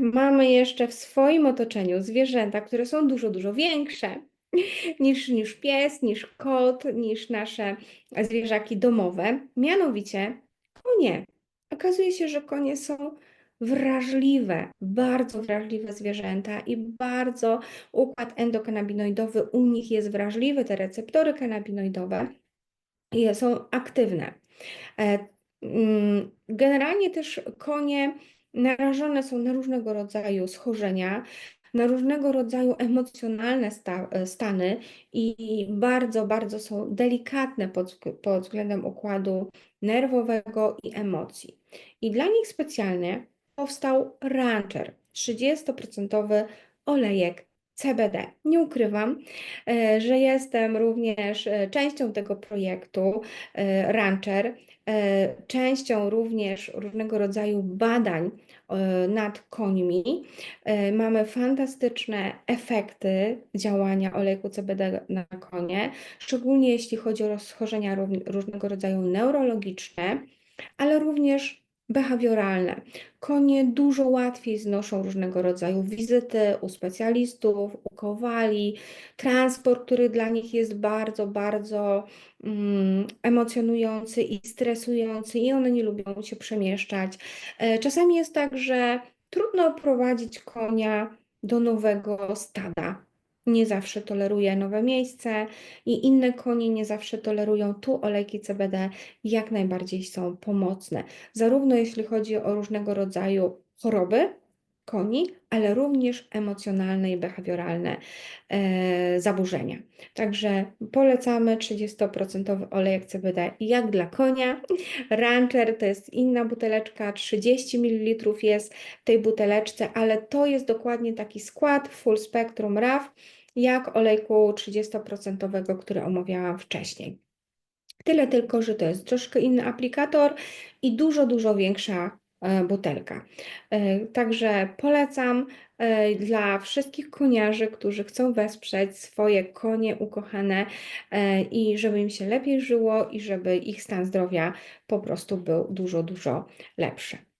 mamy jeszcze w swoim otoczeniu zwierzęta, które są dużo, dużo większe niż, niż pies, niż kot, niż nasze zwierzaki domowe, mianowicie konie. Okazuje się, że konie są wrażliwe, bardzo wrażliwe zwierzęta i bardzo układ endokanabinoidowy u nich jest wrażliwy, te receptory kanabinoidowe są aktywne. E, mm, Generalnie też konie narażone są na różnego rodzaju schorzenia, na różnego rodzaju emocjonalne sta, e, stany i bardzo, bardzo są delikatne pod, pod względem układu nerwowego i emocji. I dla nich specjalnie powstał Rancher, 30% olejek CBD. Nie ukrywam, e, że jestem również e, częścią tego projektu e, Rancher, częścią również różnego rodzaju badań nad końmi. Mamy fantastyczne efekty działania olejku CBD na konie, szczególnie jeśli chodzi o schorzenia różnego rodzaju neurologiczne, ale również behawioralne. Konie dużo łatwiej znoszą różnego rodzaju wizyty u specjalistów, u kowali, transport, który dla nich jest bardzo, bardzo mm, emocjonujący i stresujący, i one nie lubią się przemieszczać. E, Czasami jest tak, że trudno prowadzić konia do nowego stada. Nie zawsze toleruje nowe miejsce i inne konie nie zawsze tolerują. Tu olejki CBD jak najbardziej są pomocne, zarówno jeśli chodzi o różnego rodzaju choroby koni, ale również emocjonalne i behawioralne e, zaburzenia. Także polecamy 30% olejek CBD jak dla konia. Rancher to jest inna buteleczka, 30 ml jest w tej buteleczce, ale to jest dokładnie taki skład Full Spectrum RAW, jak olejku 30%, który omawiałam wcześniej. Tyle tylko, że to jest troszkę inny aplikator i dużo, dużo większa butelka. E, Także polecam e, dla wszystkich koniarzy, którzy chcą wesprzeć swoje konie ukochane e, i żeby im się lepiej żyło i żeby ich stan zdrowia po prostu był dużo, dużo lepszy.